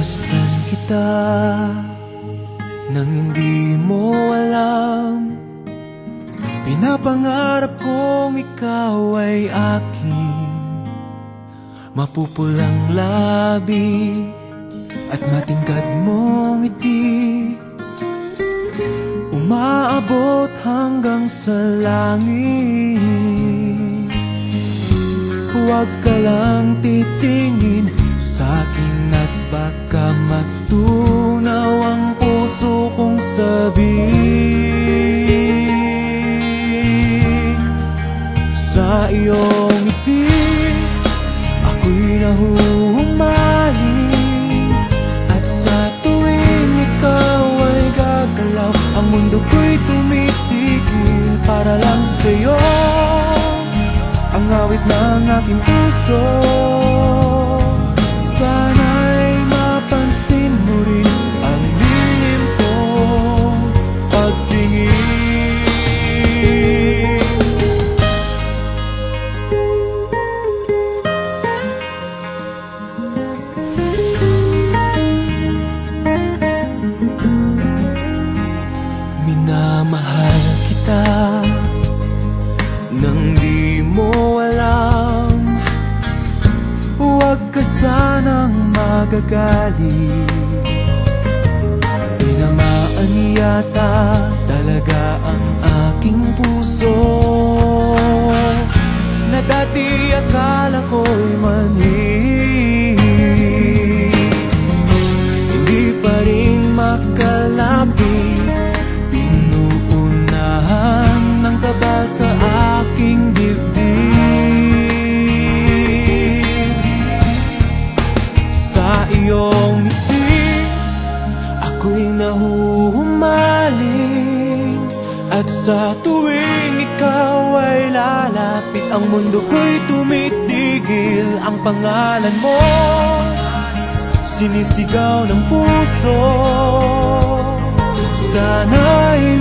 Pinagmasdan kita Nang hindi mo alam. Pinapangarap kong ikaw ay akin. Mapupulang labi At matingkad mong ngiti. Umaabot hanggang sa langit. Huwag ka lang titingin sa at baka matunaw ang puso kong sabik Sa iyong ngiti ako'y nahuhumaling At sa tuwing ikaw ay gagalaw Ang mundo ko'y tumitigil para lang sa'yo. Ang awit ng aking puso Sana'y magagalit Tinamaan yata talaga ang aking puso. Na dati akala ko'y mani At sa tuwing ikaw ay lalapit Ang mundo ko'y tumitigil. Ang pangalan mo Sinisigaw ng puso. Sana'y